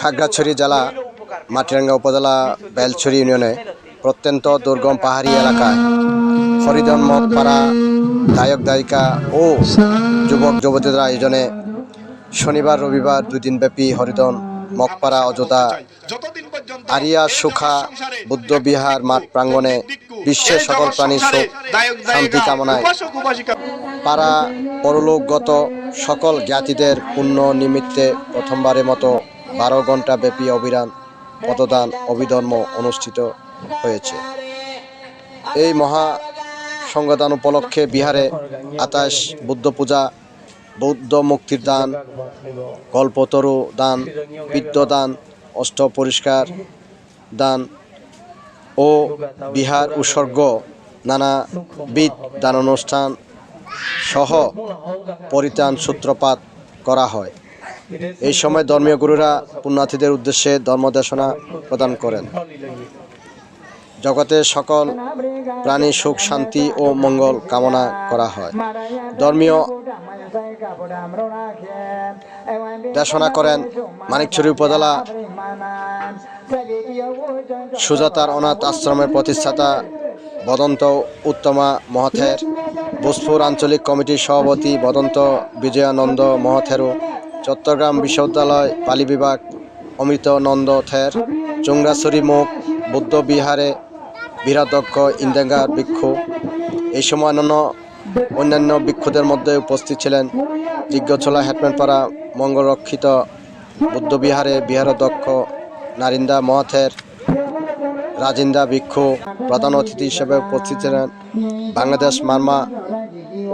খাগড়াছড়ি জেলা, মাটিরাঙ্গা উপজেলা, বেলছড়ি ইউনিয়নে প্রত্যন্ত দুর্গম পাহাড়ি এলাকায় হরিজন মঠপাড়া গায়ক গায়িকা ও যুবক যুবতীদের আয়োজনে শনিবার, রবিবার দুদিন ব্যাপী হরিদন মগপাড়া অযোধ্যা আরিয়া, সুখা, বুদ্ধ বিহার মাঠ প্রাঙ্গণে বিশ্বের সকল প্রাণীর সুখ, শান্তি কামনায় পাড়া পরলোকগত সকল জ্ঞাতিদের পুণ্য নিমিত্তে প্রথমবারের মতো বারো ঘণ্টা ব্যাপী অবিরাম পদদান, অভিধর্ম অনুষ্ঠিত হয়েছে। এই মহা সংগদান উপলক্ষে বিহারে আতাশ বুদ্ধ পূজা, বৌদ্ধ মুক্তির দান কল্পতরু দান বিদ্যদান অষ্ট পরিষ্কার দান ও বিহার উৎসর্গ নানাবিধ দান অনুষ্ঠান সহ পরিত্রাণ সূত্রপাত করা হয়। এই সময় ধর্মীয় গুরুরা পুণ্যার্থীদের উদ্দেশ্যে ধর্মদেশনা প্রদান করেন। জগতের সকল প্রাণী সুখ, শান্তি ও মঙ্গল কামনা করা হয়। ধর্মীয় দেশনা করেন মানিকছড়ি উপজেলা সুজাতার অনাথ আশ্রমের প্রতিষ্ঠাতা বদন্ত উত্তমা মহথের। ভোজপুর আঞ্চলিক কমিটির সভাপতি বদন্ত বিজয়ানন্দ মহথেরও চট্টগ্রাম বিশ্ববিদ্যালয় পালি বিভাগ অমৃতনন্দ থের চুংরাছড়ি মুখ, বুদ্ধ বিহারে বীরাধ্যক্ষ ইন্দেঙ্গার ভিক্ষু। এই সময় অন্যান্য অন্যান্য ভিক্ষুদের মধ্যে উপস্থিত ছিলেন দিগ্গছলা হেটম্যানপাড়া মঙ্গলরক্ষিত বুদ্ধবিহারে বিহারাধ্যক্ষ নারিন্দা মহাথের, রাজিন্দা ভিক্ষু, প্রধান অতিথি হিসেবে উপস্থিত ছিলেন বাংলাদেশ মার্মা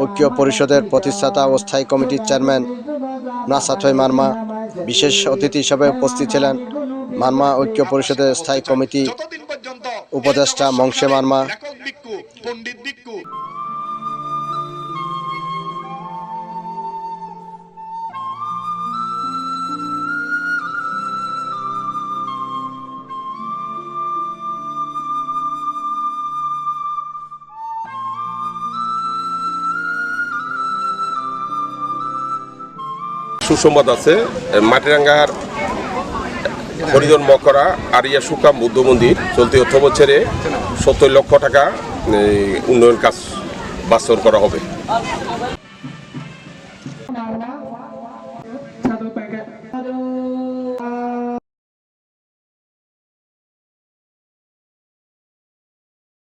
ঐক্য পরিষদের প্রতিষ্ঠাতা ও স্থায়ী কমিটির চেয়ারম্যান নাসাথই মারমা বিশেষ অতিথি হিসেবে উপস্থিত ছিলেন মারমা ঐক্য পরিষদের স্থায়ী কমিটি উপদেষ্টা মংসে মার্মা। সুসংবাদ আছে মাটিরাঙ্গার হরিজন মকরা, আরিয়া সুকাম বুদ্ধ মন্দির চলতি অর্থ বছরে সত্তর লক্ষ টাকা উন্নয়ন কাজ বাস্তবায়ন করা হবে।